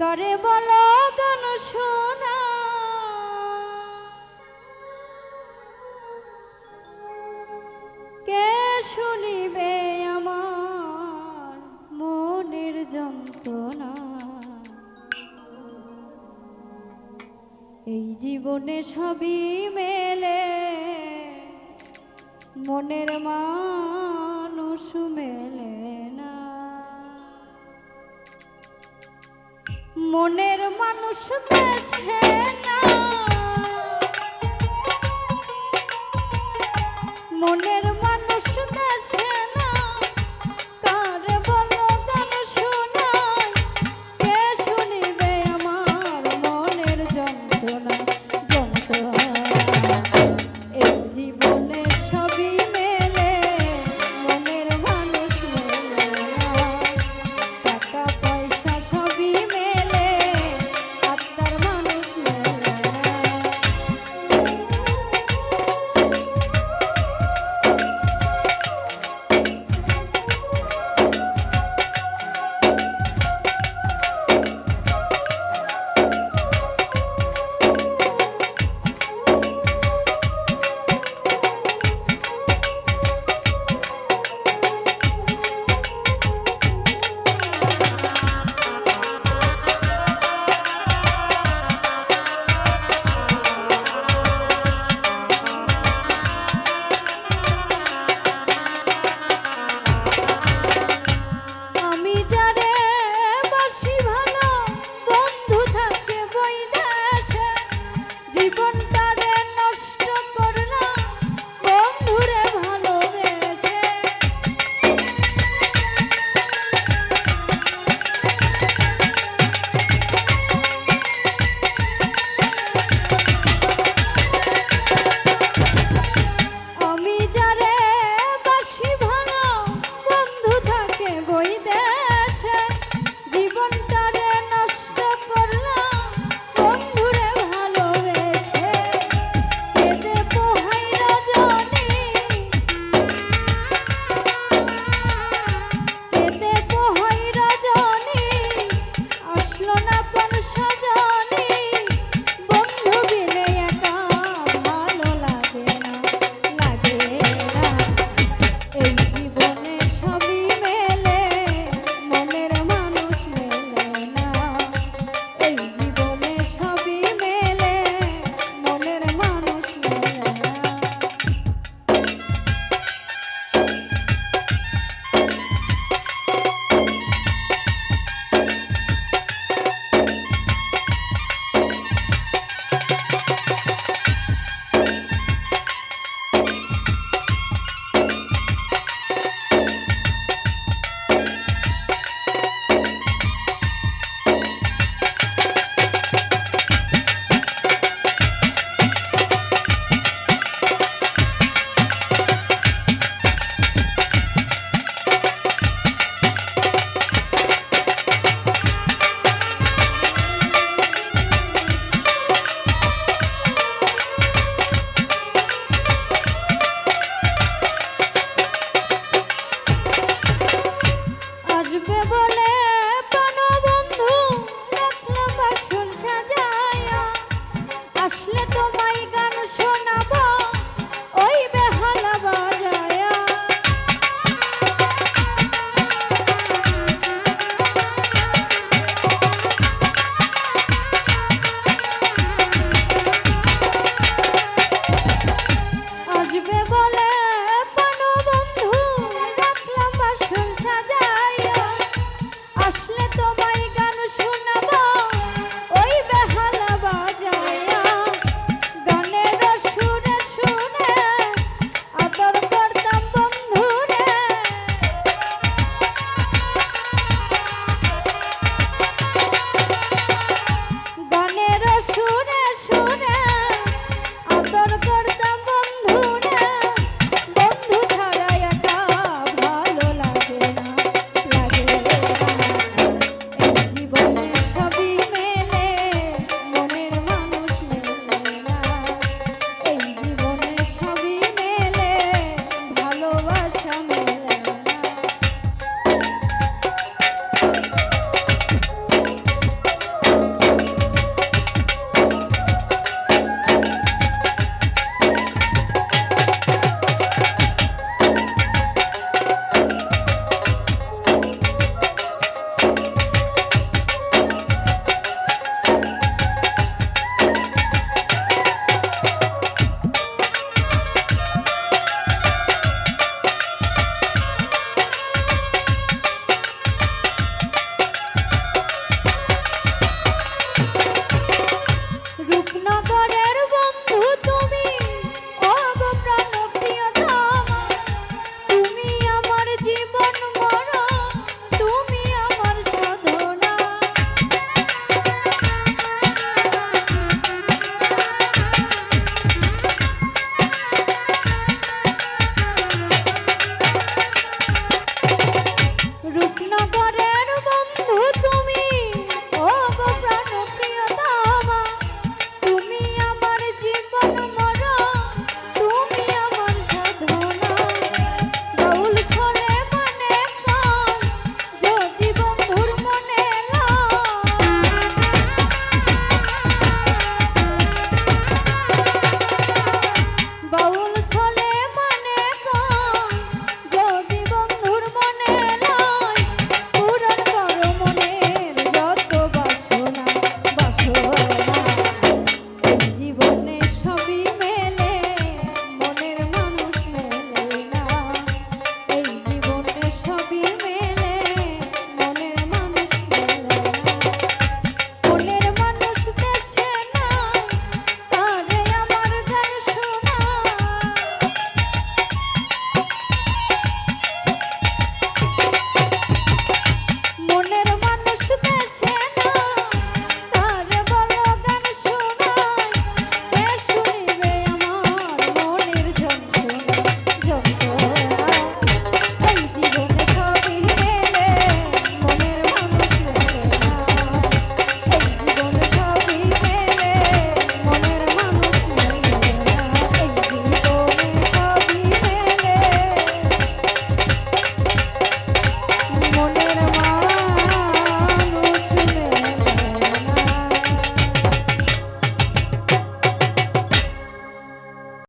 করে বলো গান শোনা। কে শুনিবে আমার মনের যন্ত্রণা? এই জীবনে সবই মেলে মনের মানুষ মনের মানুষ দেশে না। মনের